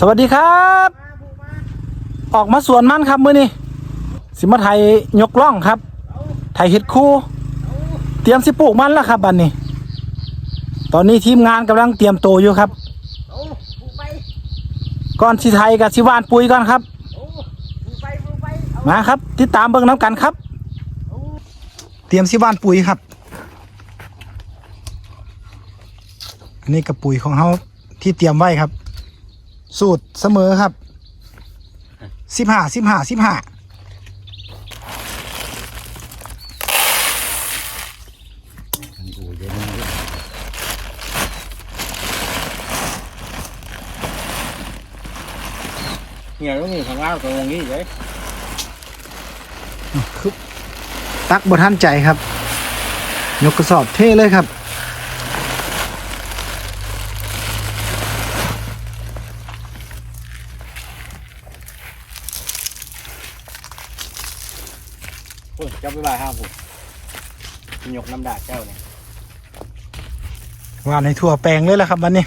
สวัสดีครับ ออกมาสวนมันครับมื้อนี้สิมาไทยยกล่องครับ ไทยเห็ดคู่เตรียมสิปลูกมันแล้วครับบัดนนี้ ตอนนี้ทีมงานกำลังเตรียมโตวอยู่ครับ ก่อนสิไทยกับสิหวานปุ๋ยก่อนครับ มาครับ ติดตามเบิ่งน้ำกันครับ เตรียมสิหวานปุ๋ยครับ อันนี้กับปุ๋ยของเขาที่เตรียมไว้ครับ สูตรเสมอครับสิบห้าสิบห้าสิบห้าเนี่ยต้องมีข้างล่างตรงนี้เลยตักบทันใจครับ ยกกระสอบเท่เลยครับ โอ้ยจับไปบ่ายห้าผมยกน้ำดาดเจ้าเนี่ยหวานในทั่วแปลงเลยแหละครับวันนี้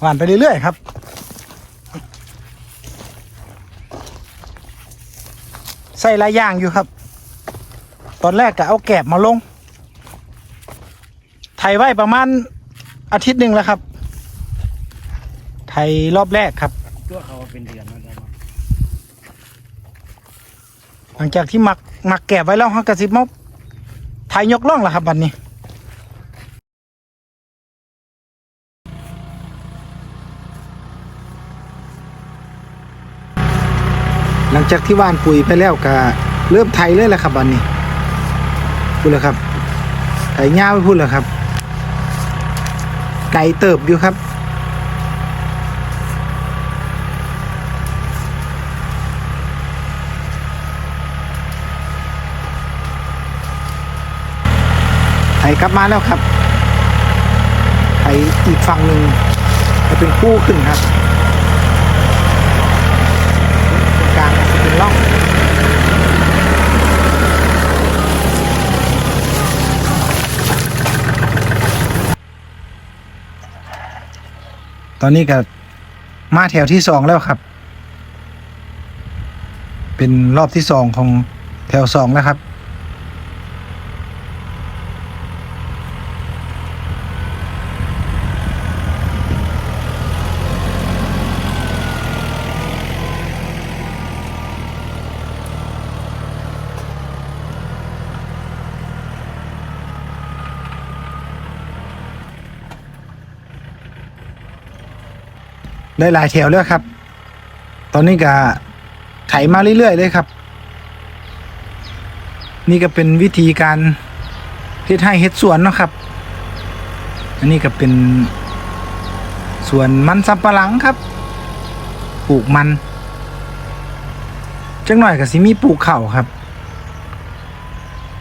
หวานไปเรื่อยๆครับใส่หลายอย่างอยู่ครับ ตอนแรกก็เอาแกบมาลงไถไว้ประมาณอาทิตย์หนึ่งแล้วครับ ไถรอบแรกครับตัวเขาเป็นเดือนแล้วนะ หลังจากที่หมักหมักแกบไว้แล้วฮะกระสิบมอบไถยยกล่องแล้วครับวันนี้หลังจากที่ว่านปุ๋ยไปแล้วก็เริ่มไถเลยแหละครับวันนี้พูดเลยครับไถหญ้าไปพูดเลยครับ ไก่เติบอยู่ครับ ไถกลับมาแล้วครับไถอีกฝั่งหนึ่งจะเป็นคู่ขึ้นครับกลางจะเป็นร่องตอนนี้ก็มาแถวที่สองแล้วครับ เป็นรอบที่สองของแถวสองแล้วครับ ได้หลายแถวแล้วครับ ตอนนี้ก็ไถมาเรื่อยๆเลยครับ นี่ก็เป็นวิธีการเฮ็ดให้เฮ็ดสวนเนาะครับ อันนี้ก็เป็นสวนมันสำปะหลังครับ ปลูกมันจังหน่อยก็สิมีปลูกเข่าครับ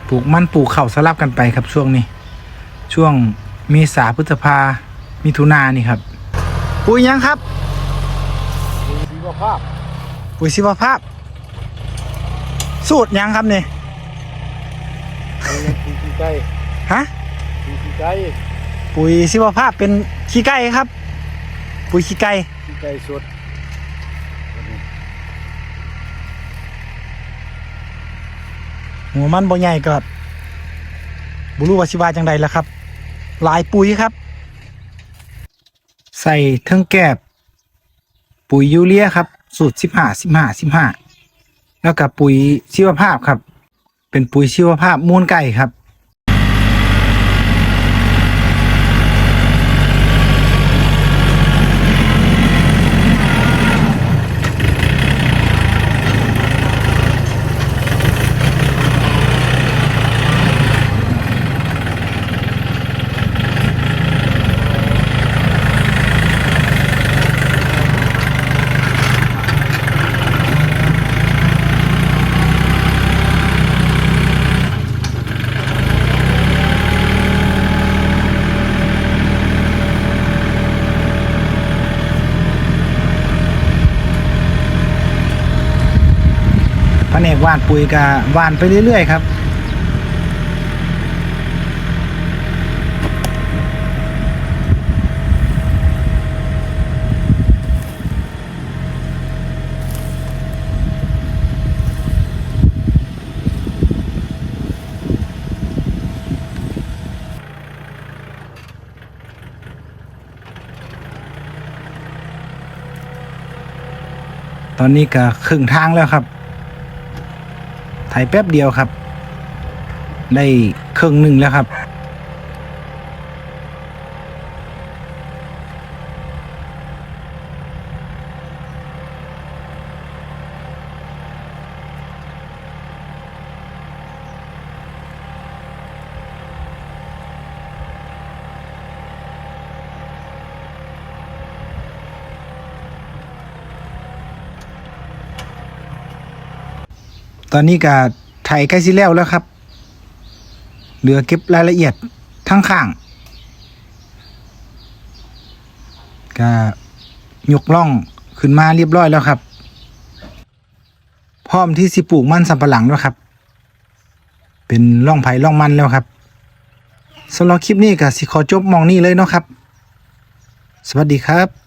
ปลูกมันปลูกเข่าสลับกันไปครับช่วงนี้ ช่วงเมษาพฤษภามิถุนานี่ครับปุ๋ยยังครับ ภาพปุ๋ยชีวภาพ สูตรหยังครับเนี่ยขี้ขี้ไก่ฮะขี้ขี้ไก่ปุ๋ยชีวภาพเป็นขี้ไก่ครับ ปุ๋ยขี้ไก่ขี้ไก่สดหัวมันบ่ใหญ่ก็บุรู้ว่าชิวาจังใดแล้วครับ หลายปุ๋ยครับ ใส่เทิงแกบ ปุ๋ยยูเรียครับ สูตรสิบห้าสิบห้าสิบห้าแล้วกับปุ๋ยชีวภาพครับ เป็นปุ๋ยชีวภาพมูลไก่ครับ กว่านปุยกะว่านไปเรื่อยๆครับตอนนี้ก็ครึ่งทางแล้วครับ ถ่ายแป๊บเดียวครับ ได้ครึ่งหนึ่งแล้วครับ ตอนนี้ก็ไถใกล้สิแล้วแล้วครับ เหลือเก็บรายละเอียดทั้งข้างก็ยกล่องขึ้นมาเรียบร้อยแล้วครับ พร้อมที่สิปลูกมันสำปะหลังแล้วครับ เป็นล่องไผ่ล่องมันแล้วครับสำหรับคลิปนี้ก็สิขอจบมองนี้เลยเนาะครับ สวัสดีครับ